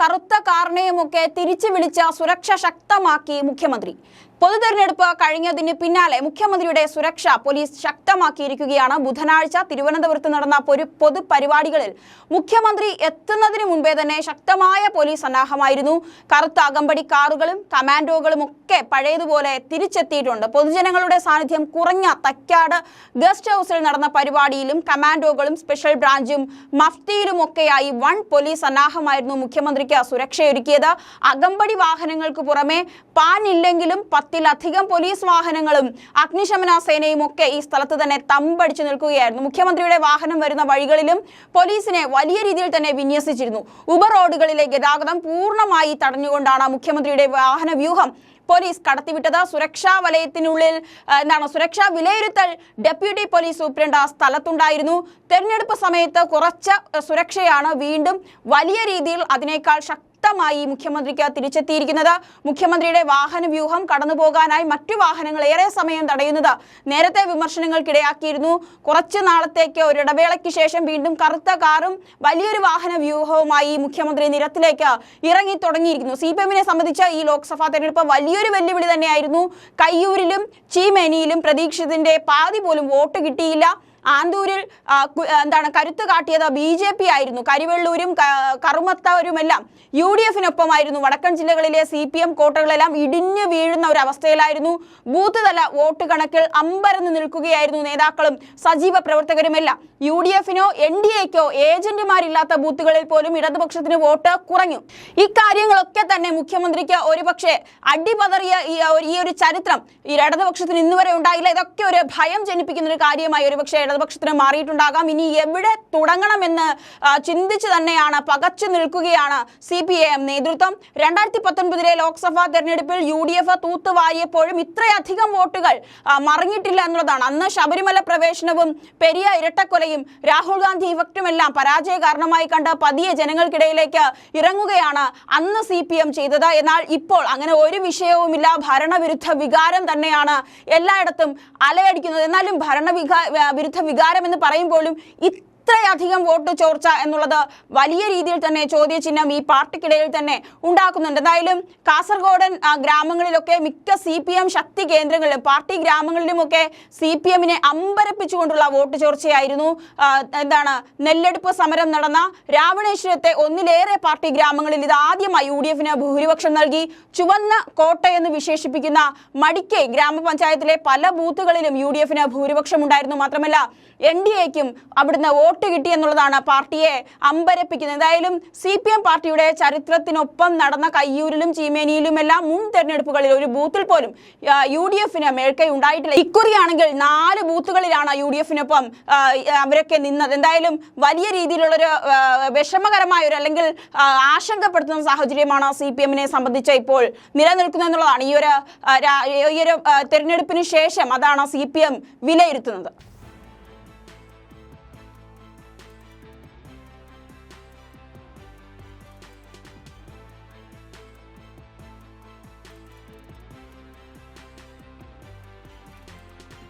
കറുത്ത കാറിനെയും ഒക്കെ തിരിച്ചു വിളിച്ച സുരക്ഷ ശക്തമാക്കി മുഖ്യമന്ത്രി. പൊതുതെരഞ്ഞെടുപ്പ് കഴിഞ്ഞതിന് പിന്നാലെ മുഖ്യമന്ത്രിയുടെ സുരക്ഷ പോലീസ് ശക്തമാക്കിയിരിക്കുകയാണ്. ബുധനാഴ്ച തിരുവനന്തപുരത്ത് നടന്ന ഒരു പൊതുപരിപാടികളിൽ മുഖ്യമന്ത്രി എത്തുന്നതിന് മുൻപേ തന്നെ ശക്തമായ പോലീസ് സന്നാഹമായിരുന്നു. കറുത്ത അകമ്പടി കാറുകളും കമാൻഡോകളും ഒക്കെ പഴയതുപോലെ തിരിച്ചെത്തിയിട്ടുണ്ട്. പൊതുജനങ്ങളുടെ സാന്നിധ്യം കുറഞ്ഞ തക്കാട് ഗസ്റ്റ് ഹൗസിൽ നടന്ന പരിപാടിയിലും കമാൻഡോകളും സ്പെഷ്യൽ ബ്രാഞ്ചും മഫ്തിയിലുമൊക്കെയായി വൺ പോലീസ് സന്നാഹമായിരുന്നു മുഖ്യമന്ത്രിക്ക് സുരക്ഷയൊരുക്കിയത്. അകമ്പടി വാഹനങ്ങൾക്ക് പുറമെ പാൻ ഇല്ലെങ്കിലും പത്തിലധികം പോലീസ് വാഹനങ്ങളും അഗ്നിശമന സേനയും ഒക്കെ ഈ സ്ഥലത്ത് തന്നെ തമ്പടിച്ചു നിൽക്കുകയായിരുന്നു. മുഖ്യമന്ത്രിയുടെ വാഹനം വരുന്ന വഴികളിലും പോലീസിനെ വലിയ രീതിയിൽ തന്നെ വിന്യസിച്ചിരുന്നു. ഉപ റോഡുകളിലെ ഗതാഗതം പൂർണമായി തടഞ്ഞുകൊണ്ടാണ് മുഖ്യമന്ത്രിയുടെ വാഹന വ്യൂഹം പോലീസ് കടത്തിവിട്ടത്. സുരക്ഷാ വലയത്തിനുള്ളിൽ എന്താണ് സുരക്ഷാ വിലയിരുത്തൽ ഡെപ്യൂട്ടി പോലീസ് സൂപ്രണ്ട് ആ സ്ഥലത്തുണ്ടായിരുന്നു. തെരഞ്ഞെടുപ്പ് സമയത്ത് കുറച്ച് സുരക്ഷയാണ് വീണ്ടും വലിയ രീതിയിൽ അതിനേക്കാൾ ശക്തമായി മുഖ്യമന്ത്രിക്ക് തിരിച്ചെത്തിയിരിക്കുന്നത്. മുഖ്യമന്ത്രിയുടെ വാഹന വ്യൂഹം കടന്നു പോകാനായി മറ്റു വാഹനങ്ങൾ ഏറെ സമയം തടയുന്നത് നേരത്തെ വിമർശനങ്ങൾക്കിടയാക്കിയിരുന്നു. കുറച്ചു നാളത്തേക്ക് ഒരു ഇടവേളയ്ക്ക് ശേഷം വീണ്ടും കറുത്ത കാറും വലിയൊരു വാഹന വ്യൂഹവുമായി മുഖ്യമന്ത്രി നിരത്തിലേക്ക് ഇറങ്ങി തുടങ്ങിയിരിക്കുന്നു. സി പി എമ്മിനെ സംബന്ധിച്ച് ഈ ലോക്സഭാ തെരഞ്ഞെടുപ്പ് വലിയൊരു വെല്ലുവിളി തന്നെയായിരുന്നു. കയ്യൂരിലും ചീമേനിയിലും പ്രതീക്ഷിതന്റെ പാതി പോലും വോട്ട് കിട്ടിയില്ല. ആന്തൂരിൽ എന്താണ് കരുത്ത് കാട്ടിയത് ബി ജെ പി ആയിരുന്നു. കരിവെള്ളൂരും കറുമത്തവരുമെല്ലാം യു ഡി എഫിനൊപ്പമായിരുന്നു. വടക്കൻ ജില്ലകളിലെ സി പി എം കോട്ടകളെല്ലാം ഇടിഞ്ഞു വീഴുന്ന ഒരു അവസ്ഥയിലായിരുന്നു ബൂത്ത് തല വോട്ട് കണക്കിൽ അമ്പരന്ന് നിൽക്കുകയായിരുന്നു നേതാക്കളും സജീവ പ്രവർത്തകരുമെല്ലാം. യു ഡി എഫിനോ എൻ ഡി എക്കോ ഏജന്റുമാരില്ലാത്ത ബൂത്തുകളിൽ പോലും ഇടതുപക്ഷത്തിന് വോട്ട് കുറഞ്ഞു. ഇക്കാര്യങ്ങളൊക്കെ തന്നെ മുഖ്യമന്ത്രിക്ക് ഒരുപക്ഷെ അടിപതറിയ ഈ ഒരു ചരിത്രം ഈ ഇടതുപക്ഷത്തിന് ഇന്നുവരെ ഉണ്ടായില്ല. ഇതൊക്കെ ഒരു ഭയം ജനിപ്പിക്കുന്ന ഒരു കാര്യമായി ഒരുപക്ഷെ ഇടതുപക്ഷത്തിന് മാറിയിട്ടുണ്ടാകാം. ഇനി എവിടെ തുടങ്ങണമെന്ന് ചിന്തിച്ച് തന്നെയാണ് പകച്ചു നിൽക്കുകയാണ് സി പി ഐ എം നേതൃത്വം. രണ്ടായിരത്തി പത്തൊൻപതിലെ ലോക്സഭാ തെരഞ്ഞെടുപ്പിൽ യു ഡി എഫ് തൂത്തുവാരിയപ്പോഴും ഇത്രയധികം വോട്ടുകൾ മറിഞ്ഞിട്ടില്ല എന്നുള്ളതാണ്. അന്ന് ശബരിമല പ്രവേശനവും പെരിയ ഇരട്ടക്കൊലയും രാഹുൽ ഗാന്ധി ഇഫക്റ്റുമെല്ലാം പരാജയ കാരണമായി കണ്ട് പതിയെ ജനങ്ങൾക്കിടയിലേക്ക് ഇറങ്ങുകയാണ് അന്ന് സി പി എം ചെയ്തത്. എന്നാൽ ഇപ്പോൾ അങ്ങനെ ഒരു വിഷയവുമില്ല. ഭരണവിരുദ്ധ വികാരം തന്നെയാണ് എല്ലായിടത്തും അലയടിക്കുന്നത്. എന്നാലും ഭരണവിഘ വിരുദ്ധ വികാരം എന്ന് പറയുമ്പോഴും ഇത്രയധികം വോട്ട് ചോർച്ച എന്നുള്ളത് വലിയ രീതിയിൽ തന്നെ ചോദ്യചിഹ്നം ഈ പാർട്ടിക്കിടയിൽ തന്നെ ഉണ്ടാക്കുന്നുണ്ട്. എന്തായാലും കാസർഗോഡൻ ഗ്രാമങ്ങളിലൊക്കെ മിക്ക സി പി എം ശക്തി കേന്ദ്രങ്ങളിലും പാർട്ടി ഗ്രാമങ്ങളിലുമൊക്കെ സി പി എമ്മിനെ അമ്പരപ്പിച്ചുകൊണ്ടുള്ള വോട്ട് ചോർച്ചയായിരുന്നു. എന്താണ് നെല്ലെടുപ്പ് സമരം നടന്ന രാവണേശ്വരത്തെ ഒന്നിലേറെ പാർട്ടി ഗ്രാമങ്ങളിൽ ഇത് ആദ്യമായി യു ഡി എഫിന് ഭൂരിപക്ഷം നൽകി. ചുവന്ന കോട്ട എന്ന് വിശേഷിപ്പിക്കുന്ന മടിക്കൈ ഗ്രാമപഞ്ചായത്തിലെ പല ബൂത്തുകളിലും യു ഡി എഫിന് ഭൂരിപക്ഷം ഉണ്ടായിരുന്നു മാത്രമല്ല എൻ ഡി എക്കും അവിടുന്ന് വോട്ട് കിട്ടി എന്നുള്ളതാണ് പാർട്ടിയെ അമ്പരപ്പിക്കുന്നത്. എന്തായാലും സി പി എം പാർട്ടിയുടെ ചരിത്രത്തിനൊപ്പം നടന്ന കയ്യൂരിലും ചീമേനിയിലുമെല്ലാം മുൻ തെരഞ്ഞെടുപ്പുകളിൽ ഒരു ബൂത്തിൽ പോലും യു ഡി എഫിന് മേൽക്കൈ ഉണ്ടായിട്ടില്ല. ഇക്കുറിയാണെങ്കിൽ നാല് ബൂത്തുകളിലാണ് യു ഡി എഫിനൊപ്പം അവരൊക്കെ നിന്നത്. എന്തായാലും വലിയ രീതിയിലുള്ളൊരു വിഷമകരമായ ഒരു അല്ലെങ്കിൽ ആശങ്കപ്പെടുത്തുന്ന സാഹചര്യമാണ് സി പി എമ്മിനെ സംബന്ധിച്ച് ഇപ്പോൾ നിലനിൽക്കുന്നത് എന്നുള്ളതാണ്. ഈ ഒരു ഈ ഒരു തെരഞ്ഞെടുപ്പിന് ശേഷം അതാണ് സി പി എം വിലയിരുത്തുന്നത്.